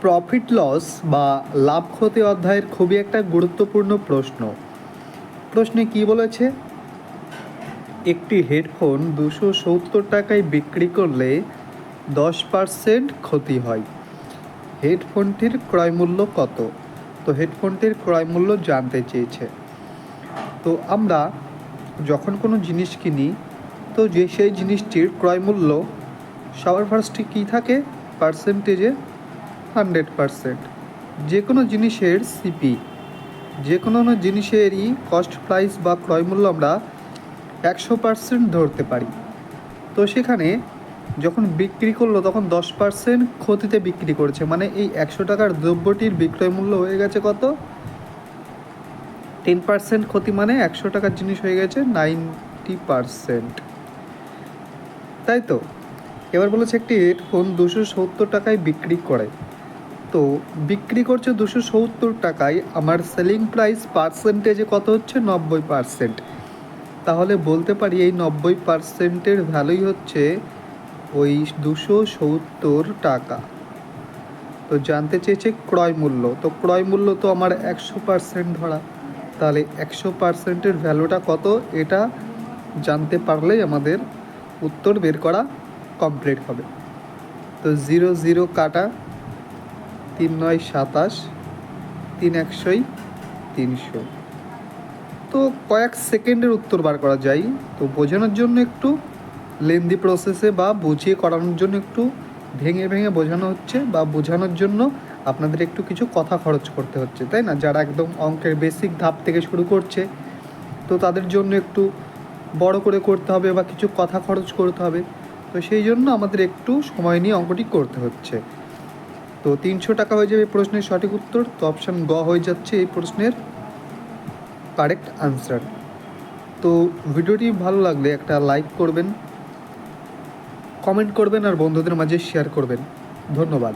Profit loss বা লাভ ক্ষতি অধ্যায়ের খুবই একটা গুরুত্বপূর্ণ প্রশ্ন। প্রশ্নে কি বলেছে? একটি হেডফোন দুশো সত্তর টাকায় বিক্রি করলে দশ পার্সেন্ট ক্ষতি হয়। হেডফোনটির ক্রয় মূল্য কত? তো হেডফোনটির ক্রয় মূল্য জানতে চেয়েছে। তো আমরা যখন কোনো জিনিস কিনি, তো যে সেই জিনিসটির ক্রয় মূল্য সবার ফার্স্টে কী থাকে? পার্সেন্টেজে হান্ড্রেড পারসেন্ট। যে কোনো জিনিসের সিপি যে কোনো জিনিসেরই কস্ট প্রাইস বা ক্রয় মূল্য আমরা একশো পার্সেন্ট ধরতে পারি। তো সেখানে যখন বিক্রি করল তখন দশ পার্সেন্ট ক্ষতিতে বিক্রি করেছে মানে এই একশো টাকার দ্রব্যটির বিক্রয় মূল্য হয়ে গেছে কত? টেন পার্সেন্ট ক্ষতি মানে একশো টাকার জিনিস হয়ে গেছে নাইনটি পার্সেন্ট। তাই তো? এবার বলেছে একটি হেডফোন দুশো সত্তর টাকায় বিক্রি করে। তো বিক্রি করছে দুশো সত্তর টাকায়, আমার সেলিং প্রাইস পার্সেন্টেজে কত হচ্ছে? নব্বই পার্সেন্ট তাহলে বলতে পারি এই নব্বই পার্সেন্টের ভ্যালুই হচ্ছে ওই দুশো সত্তর টাকা। তো জানতে চেয়েছে ক্রয় মূল্য। তো ক্রয় মূল্য তো আমার একশো পার্সেন্ট ধরা। তাহলে একশো পার্সেন্টের ভ্যালুটা কত? এটা জানতে পারলেই আমাদের উত্তর বের করা কমপ্লিট হবে। তো জিরো জিরো কাটা। তিন নয় সাতাশ, তিন একশোই তিনশো। তো কয়েক সেকেন্ডের উত্তর বার করা যায়। তো বোঝানোর জন্য একটু লেন্দি প্রসেসে বা বুঝিয়ে করানোর জন্য একটু ভেঙে ভেঙে বোঝানো হচ্ছে বা বোঝানোর জন্য আপনাদের একটু কিছু কথা খরচ করতে হচ্ছে, তাই না? যারা একদম অঙ্কের বেসিক ধাপ থেকে শুরু করছে, তো তাদের জন্য একটু বড় করে করতে হবে বা কিছু কথা খরচ করতে হবে। তো সেই জন্য আমাদের একটু সময় নিয়ে অঙ্কটি করতে হচ্ছে। তো তিনশো টাকা হয়ে যাবে এই প্রশ্নের সঠিক উত্তর। তো অপশান গ হয়ে যাচ্ছে এই প্রশ্নের কারেক্ট আনসার তো ভিডিওটি ভালো লাগলে একটা লাইক করবেন কমেন্ট করবেন আর বন্ধুদের মাঝে শেয়ার করবেন। ধন্যবাদ।